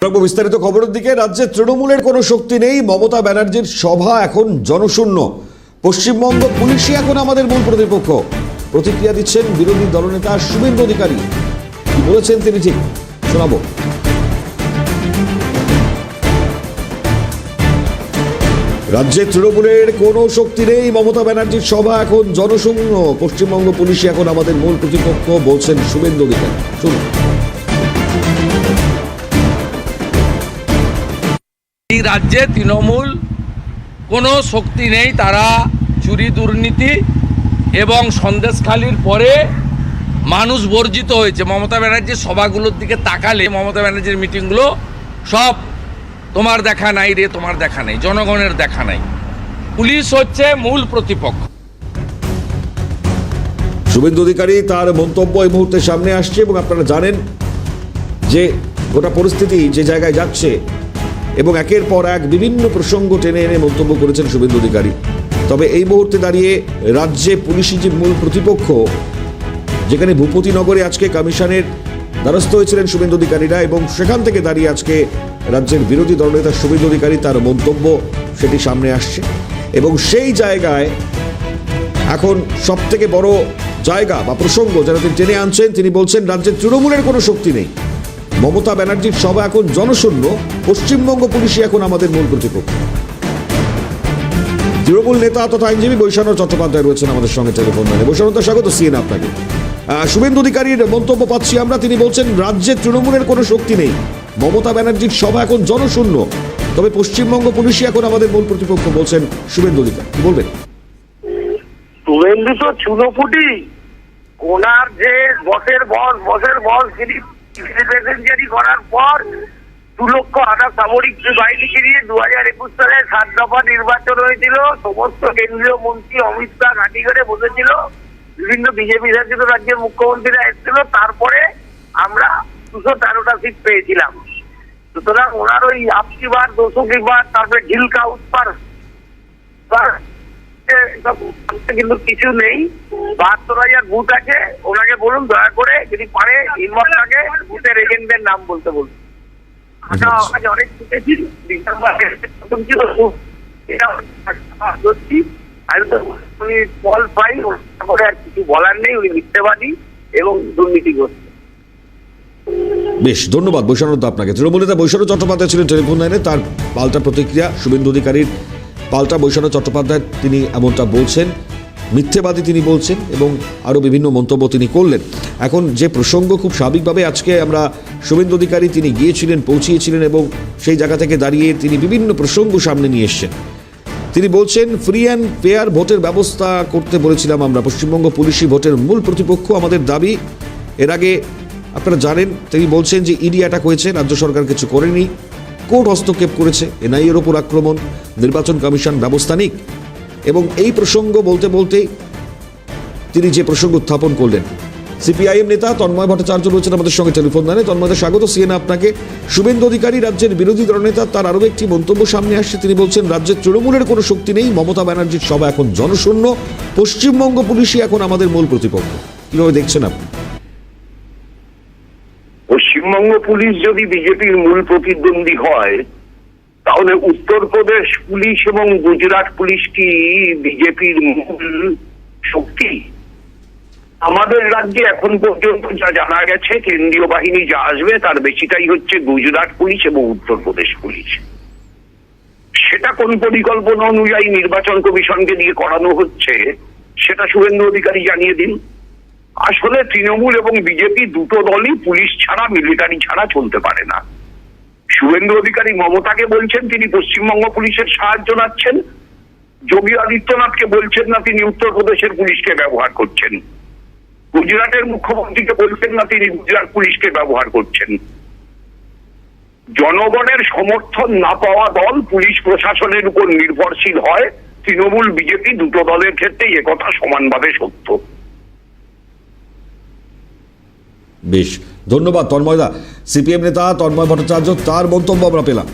বিস্তারিত খবরের দিকে। রাজ্যে তৃণমূলের কোনো শক্তি নেই। মমতা ব্যানার্জির সভা এখন জনশূন্য। পশ্চিমবঙ্গ পুলিশই এখন আমাদের মূল প্রতিপক্ষ। প্রতিক্রিয়া দিচ্ছেন বিরোধী দলনেতা শুভেন্দু অধিকারী। বলেছেন তিনি ঠিক? শোনাবো। রাজ্যে তৃণমূলের কোনো শক্তি নেই। মমতা ব্যানার্জির সভা এখন জনশূন্য। পশ্চিমবঙ্গ পুলিশই এখন আমাদের মূল প্রতিপক্ষ বলছেন শুভেন্দু অধিকারী। শুনুন। রাজ্যে তৃণমূল কোনো শক্তি নেই, তারা চুরি দুর্নীতি এবং সন্দেশখালির পরে মানুষ বর্জিত হয়েছে। মমতা ব্যানার্জির সভাগুলোর দিকে তাকালে মমতা ব্যানার্জির মিটিংগুলো সব তোমার দেখা নাই রে, তোমার দেখা নেই, জনগণের দেখা নাই। পুলিশ হচ্ছে মূল প্রতিপক্ষ। শুভেন্দু অধিকারী তার মন্তব্য এই মুহূর্তে সামনে আসছে এবং আপনারা জানেন যে গোটা পরিস্থিতি যে জায়গায় যাচ্ছে এবং একের পর এক বিভিন্ন প্রসঙ্গ টেনে এনে মন্তব্য করেছেন শুভেন্দু অধিকারী। তবে এই মুহূর্তে দাঁড়িয়ে রাজ্যে পুলিশি যে মূল প্রতিপক্ষ, যেখানে ভূপতিনগরে আজকে কমিশনের দ্বারস্থ হয়েছিলেন শুভেন্দু অধিকারীরা এবং সেখান থেকে দাঁড়িয়ে আজকে রাজ্যের বিরোধী দলনেতা শুভেন্দু অধিকারী তার মন্তব্য সেটি সামনে আসছে। এবং সেই জায়গায় এখন সব থেকে বড় জায়গা বা প্রসঙ্গ যারা তিনি টেনে আনছেন, তিনি বলছেন রাজ্যের তৃণমূলের কোনো শক্তি নেই। মমতা ব্যানার্জির সভা এখন জনশূন্য, পশ্চিমবঙ্গ পুলিশই এখন আমাদের মূল প্রতিপক্ষ তৃণমূল নেতা তথা আইনজীবী বৈশানর চট্টোপাধ্যায় রয়েছেন আমাদের সঙ্গে টেলিফোন লাইনে। বৈশানতা স্বাগত সিএন আপনাকে। শুভেন্দু অধিকারীর মন্তব্য পাচ্ছি আমরা। তিনি বলছেন, রাজ্যে তৃণমূলের কোনো শক্তি নেই। মমতা ব্যানার্জির সভা এখন জনশূন্য। তবে পশ্চিমবঙ্গ পুলিশই এখন আমাদের মূল প্রতিপক্ষ বলছেন শুভেন্দু অধিকারী। কি বলবেন? শুভেন্দু তো চুনোপুটি। ওনার যে বসের বস বসের বস তিনি প্রেসেন্টারি করার পর দু লক্ষ আধা সামরিক বাহিনীকে নিয়ে দু হাজার একুশ সালে সাত দফা নির্বাচন হয়েছিল। সমস্ত কেন্দ্রীয় মন্ত্রী অমিত শাহ ঘাঁটি করে বসেছিল। বিভিন্ন বিজেপি শাসিত রাজ্যের মুখ্যমন্ত্রীরা এসেছিল। তারপরে আমরা দুশো তেরোটা সিট পেয়েছিলাম। সুতরাং ওনার ওই আপসিবার দোষকিবার তারপরে ঢিলকা উৎপার কিন্তু কিছু নেই। বাহাত্তর হাজার বুথ আছে ওনাকে বলুন দয়া করে যদি পারে ইনবক্সটাকে বুথের এজেন্টদের নাম বলতে বলুন। অনেক শুনেছি আমি তো উনি ফল পাই তারপরে আর কিছু বলার নেই উনি মিথ্যেবাদী এবং দুর্নীতি বেশ ধন্যবাদ বৈশানন্দ আপনাকে। তৃণমূল নেতা বৈশানন্দ চট্টোপাধ্যায় ছিলেন টেলিফোন লাইনে তার পাল্টা প্রতিক্রিয়া শুভেন্দু অধিকারীর পাল্টা বৈশানন্দ চট্টোপাধ্যায় তিনি এমনটা বলছেন, মিথ্যেবাদী তিনি বলছেন এবং আরও বিভিন্ন মন্তব্য তিনি করলেন। এখন যে প্রসঙ্গ খুব স্বাভাবিকভাবে আজকে আমরা শুভেন্দু অধিকারী তিনি গিয়েছিলেন, পৌঁছিয়েছিলেন এবং সেই জায়গা থেকে দাঁড়িয়ে তিনি বিভিন্ন প্রসঙ্গ সামনে নিয়ে এসছেন। তিনি বলছেন ফ্রি অ্যান্ড ফেয়ার ভোটের ব্যবস্থা করতে বলেছিলাম আমরা। পশ্চিমবঙ্গ পুলিশি ভোটের মূল প্রতিপক্ষ আমাদের দাবি। এর আগে আপনারা জানেন, তিনি বলছেন যে ইডি অ্যাটাক হয়েছে, রাজ্য সরকার কিছু করেনি। কোর্ট হস্তক্ষেপ করেছে, এনআইএর ওপর আক্রমণ, নির্বাচন কমিশন ব্যবস্থা নিক। এবং এই প্রসঙ্গ বলতে বলতেই তিনি যে প্রসঙ্গ উত্থাপন করলেন। সিপিআইএম নেতা তন্ময় ভট্টাচার্য রয়েছেন আমাদের সঙ্গে টেলিফোন লাইনে। তন্ময়দের স্বাগত সিএন আপনাকে। শুভেন্দু অধিকারী, রাজ্যের বিরোধী দলনেতা তার আরও একটি মন্তব্য সামনে আসছে। তিনি বলছেন রাজ্যের তৃণমূলের কোনো শক্তি নেই, মমতা ব্যানার্জির সভা এখন জনশূন্য, পশ্চিমবঙ্গ পুলিশই এখন আমাদের মূল প্রতিপক্ষ। কীভাবে দেখছেন আপনি? পশ্চিমবঙ্গ পুলিশ যদি বিজেপির মূল প্রতিদ্বন্দ্বী হয়, তাহলে উত্তরপ্রদেশ পুলিশ এবং গুজরাট পুলিশ কি বিজেপির মূল শক্তি? আমাদের রাজ্যে এখন পর্যন্ত যা জানা গেছে, কেন্দ্রীয় বাহিনী যা আসবে, তার বেশিটাই হচ্ছে গুজরাট পুলিশ এবং উত্তরপ্রদেশ পুলিশ। সেটা কোন পরিকল্পনা অনুযায়ী নির্বাচন কমিশনকে দিয়ে করানো হচ্ছে, সেটা শুভেন্দু অধিকারী জানিয়ে দিন। আসলে তৃণমূল এবং বিজেপি দুটো দলই পুলিশ ছাড়া, মিলিটারি ছাড়া চলতে পারে না। শুভেন্দু অধিকারী মমতাকে বলছেন, তিনি পশ্চিমবঙ্গ পুলিশের সাহায্য নাচ্ছেন। যোগী আদিত্যনাথকে বলছেন না, তিনি উত্তরপ্রদেশের পুলিশকে ব্যবহার করছেন। গুজরাটের মুখ্যমন্ত্রীকে বলছেন না, তিনি গুজরাট পুলিশকে ব্যবহার করছেন। জনগণের সমর্থন না পাওয়া দল পুলিশ প্রশাসনের উপর নির্ভরশীল হয়। তৃণমূল, বিজেপি দুটো দলের ক্ষেত্রেই একথা সমানভাবে সত্য। বেশ। ধন্যবাদ তন্ময়দা সিপিএম নেতা তন্ময় ভট্টাচার্য তার মন্তব্য আমরা পেলাম।